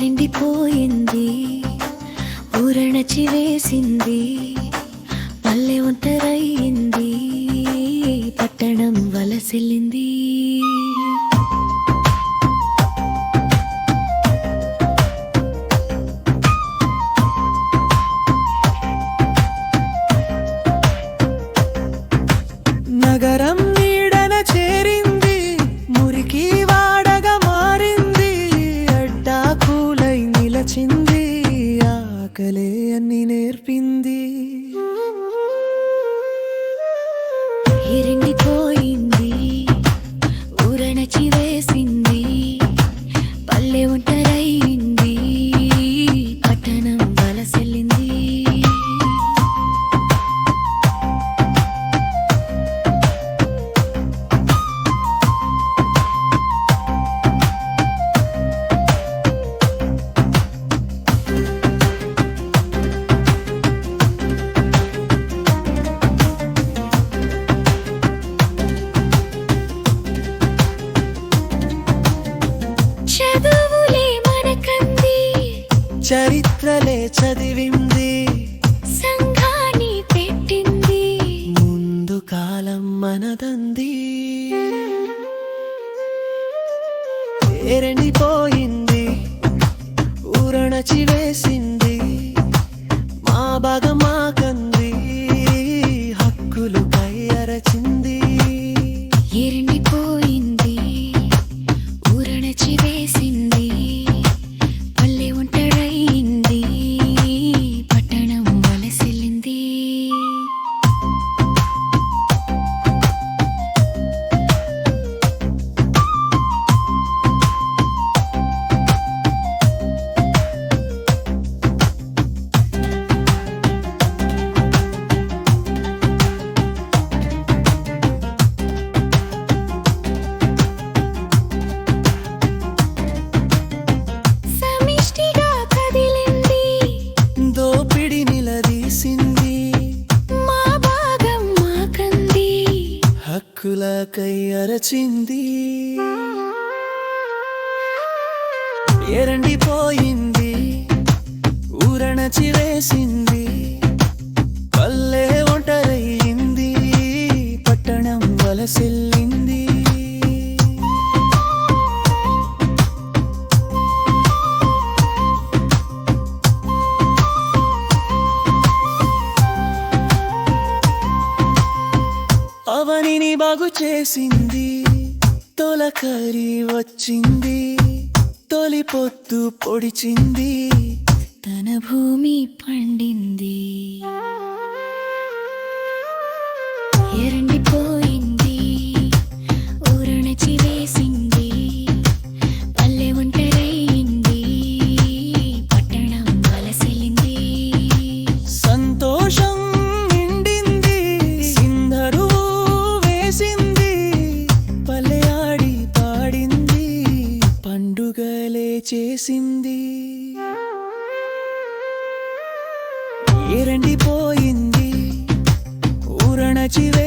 నిండిపోయింది ఊరణచి వేసింది పల్లె ఒంటరయ్యింది పట్టణం వలసెల్లింది. చరిత్రలే చదివింది. సంఘాన్ని పెట్టింది. ముందు కాలం మనదంది. ఏరండిపోయింది ఊరణచి వేసింది మా బాగ కై అరచింది ఎరండిపోయింది ఊరణచి వేసింది పల్లె ఒంటరయ్యింది పట్టణం వలసిల్లింది బాగు చేసింది తొలకరి వచ్చింది తొలి పొత్తు పొడిచింది. తన భూమి పండి చేసింది. ఏరండిపోయింది. ఊరణ చివే